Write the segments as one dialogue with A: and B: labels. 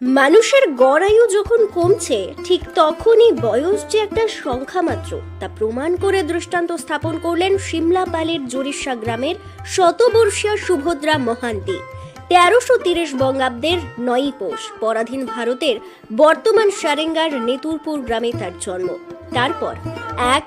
A: মানুষের গড়ায়ু যখন কমছে, ঠিক তখনই বয়স যে একটা সংখ্যা মাত্র, তা প্রমাণ করে দৃষ্টান্ত স্থাপন করলেন সিমলাপালের জোরিসা গ্রামের শতবর্ষীয় সুভদ্রা মহান্তি। তেরোশো তিরিশ বঙ্গাব্দের নয়ই পৌষ, পরাধীন ভারতের বর্তমান সারেঙ্গার নেতুরপুর গ্রামে তার জন্ম। তারপর এক,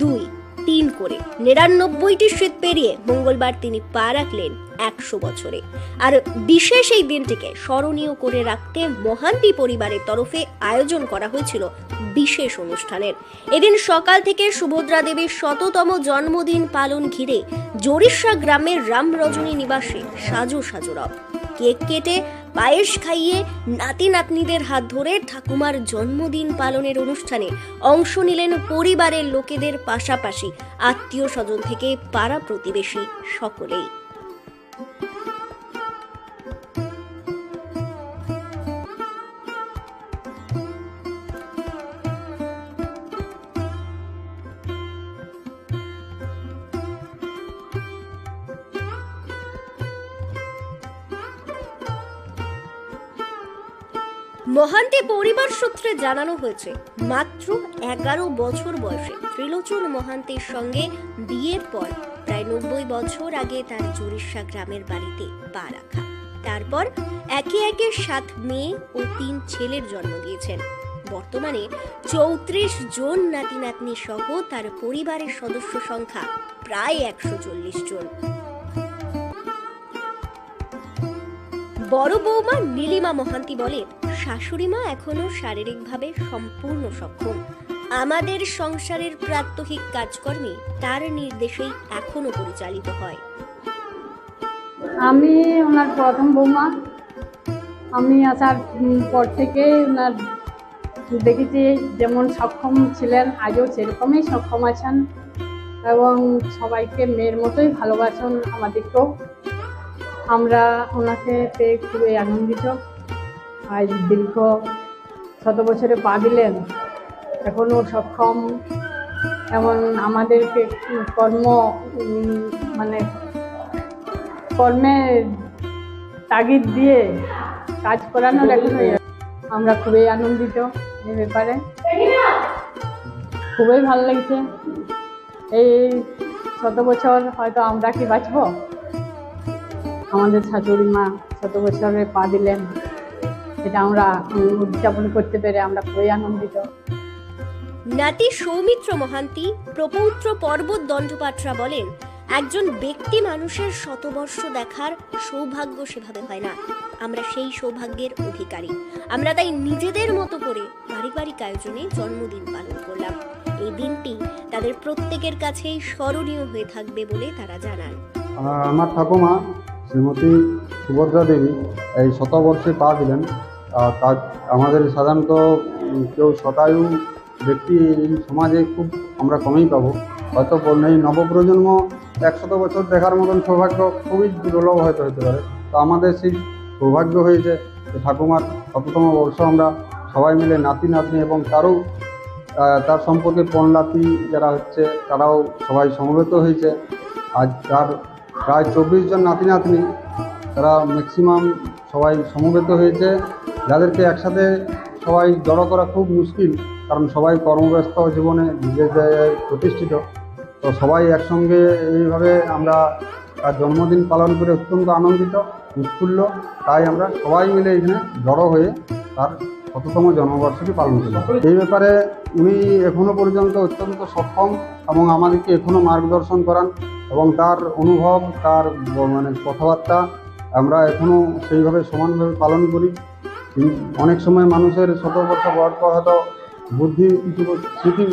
A: দুই তিন করে। নিরানব্বইটি শীত পেরিয়ে মঙ্গলবার তিনি পা রাখলেন একশো বছরে। আর বিশেষ এই দিনটিকে স্মরণীয় করে রাখতে মহান্তি পরিবারের তরফে আয়োজন করা হয়েছিল বিশেষ অনুষ্ঠানের। এদিন সকাল থেকে সুভদ্রা দেবীর শততম জন্মদিন পালন ঘিরে জোরিসা গ্রামের রাম রজনী নিবাসে সাজো সাজো রব। কেক কেটে পায়েস খাইয়ে নাতি নাতনিদের হাত ধরে ঠাকুমার জন্মদিন পালনের অনুষ্ঠানে অংশ নিলেন পরিবারের লোকেদের পাশাপাশি আত্মীয় স্বজন থেকে পাড়া প্রতিবেশী সকলেই। মহান্তি পরিবার সূত্রে জানানো হয়েছে, মাত্র এগারো বছর বয়সে ত্রিলোচন মহান্তির সঙ্গে বিয়ের পর প্রায় নব্বই বছর আগে তার জোরিসা গ্রামের বাড়িতে পা রাখা। তারপর একে একে সাত মেয়ে ও তিন ছেলের জন্ম দিয়েছেন। বর্তমানে চৌত্রিশ জন নাতি নাতনি সহ তার পরিবারের সদস্য সংখ্যা প্রায় একশো চল্লিশ জন। বড় বৌমা নীলিমা মহান্তি বলে, শাশুড়ি মা এখনও শারীরিকভাবে সম্পূর্ণ সক্ষম। আমাদের সংসারের প্রাত্যহিক কাজকর্মে তার নির্দেশেই এখনও পরিচালিত হয়।
B: আমি ওনার প্রথম বৌমা। আমি আসার পর থেকে ওনার দেখেছি যেমন সক্ষম ছিলেন আজও সেরকমই সক্ষম আছেন এবং সবাইকে মেয়ের মতোই ভালোবাসেন আমাদেরকেও। আমরা ওনাকে পেয়ে খুবই আনন্দিত। আজ দীর্ঘ শত বছরে পা দিলেন এখনও সক্ষম এমন আমাদেরকে কর্ম মানে কর্মে তাগিদ দিয়ে কাজ করানোর এখন আমরা খুবই আনন্দিত এই ব্যাপারে। খুবই ভালো লাগছে। এই শত বছর হয়তো আমরা কি বাঁচব? আমাদের শাশুড়ি মা শত বছরে পা দিলেন। এটা আমরা উদযাপন করতে পেরে আমরা খুবই আনন্দিত।
A: নাতি সৌমিত্র মহান্তি প্রপৌত্র পর্বত দণ্ডপাটরা বলেন একজন ব্যক্তি মানুষের শতবর্ষ দেখার সৌভাগ্য সেভাবে হয় না। আমরা সেই সৌভাগ্যের অধিকারী। আমরা তাই নিজেদের মতো করে পারিবারিক আয়োজনে জন্মদিন পালন করলাম। এই দিনটি তাদের প্রত্যেকের কাছেই স্মরণীয় হয়ে থাকবে বলে তারা জানান।
C: আমার ঠাকুমা শ্রীমতী সুভদ্রা দেবী এই শতবর্ষে পা দিলেন। তার, আমাদের সাধারণত কেউ শতায়ু ব্যক্তি সমাজে খুব আমরা কমেই পাবো। হয়তো এই নবপ্রজন্ম একশত বছর দেখার মতন সৌভাগ্য খুবই দুর্লভ হয়তো হতে পারে। তো আমাদের সেই সৌভাগ্য হয়েছে ঠাকুমার শততম বর্ষ আমরা সবাই মিলে নাতি, নাতনি এবং তারও তার সম্পর্কে পণলাতি যারা হচ্ছে, তারাও সবাই সমবেত হয়েছে। আজ তার প্রায় চব্বিশ জন নাতি নাতনি, তারা ম্যাক্সিমাম সবাই সমবেত হয়েছে। যাদেরকে একসাথে সবাই জড়ো করা খুব মুশকিল, কারণ সবাই কর্মব্যস্ত জীবনে, নিজের জায়গায় প্রতিষ্ঠিত। তো সবাই একসঙ্গে এইভাবে আমরা তার জন্মদিন পালন করে অত্যন্ত আনন্দিত, উৎফুল্ল। তাই আমরা সবাই মিলে এখানে জড়ো হয়ে তার শততম জন্মবর্ষটি পালন করি এই ব্যাপারে উনি এখনও পর্যন্ত অত্যন্ত সক্ষম এবং আমাদেরকে এখনও মার্গদর্শন করান। এবং তার অনুভব, তার মানে কথাবার্তা আমরা এখনও সেইভাবে সমানভাবে পালন করি। অনেক সময় মানুষের শত বছর পর হয়তো বুদ্ধি কিছু স্মৃতি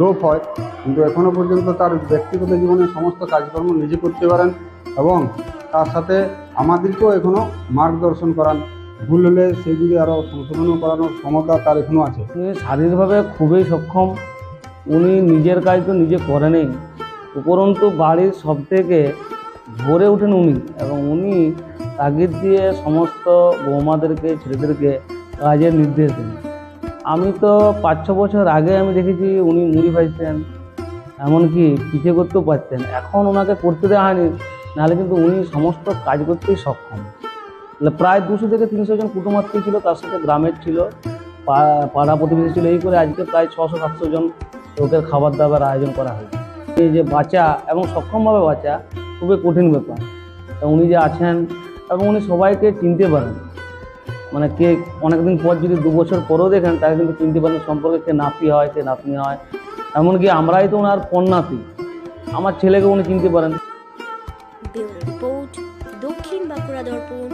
C: লোপ হয়, কিন্তু এখনও পর্যন্ত তার ব্যক্তিগত জীবনে সমস্ত কাজকর্ম নিজে করতে পারেন এবং তার সাথে আমাদেরকেও এখনও মার্গদর্শন করান। ভুল হলে দিকে আরও সংশোধনও করানোর ক্ষমতা তার এখনও আছে।
D: শারীরিকভাবে খুবই সক্ষম। উনি নিজের কাজ তো নিজে করেনই। উপরন্তু বাড়ির সব থেকে ভরে ওঠেন উনি এবং উনি তাগিদ দিয়ে সমস্ত বৌমাদেরকে, ছেলেদেরকে কাজের নির্দেশ দেন। আমি তো পাঁচ, ছ বছর আগে আমি দেখেছি উনি মুড়ি ভাজতেন, এমনকি পিঠে করতেও পারতেন। এখন ওনাকে করতে দেওয়া হয়নি, নাহলে কিন্তু উনি সমস্ত কাজ করতেই সক্ষম। প্রায় দুশো থেকে তিনশো জন কুটুমাত্মী ছিল, তার সাথে গ্রামের ছিল পাড়া প্রতিবেশী ছিল, এই করে আজকে প্রায় ছশো, সাতশো জন লোকের খাবার দাবার আয়োজন করা হয়েছে। এই যে বাঁচা এবং সক্ষমভাবে বাঁচা খুবই কঠিন ব্যাপার। তা উনি যে আছেন এবং উনি সবাইকে চিনতে পারেন। মানে কে অনেকদিন পর যদি দু বছর পরেও দেখেন তাকে কিন্তু চিনতে পারেন সম্পর্কে কে নাতি হয়, কে নাতনি হয়। এমনকি আমরাই তো ওনার কন্যাতি। আমার ছেলেকে উনি চিনতে পারেন।
A: দক্ষিণ বাঁকুড়া দর্পণ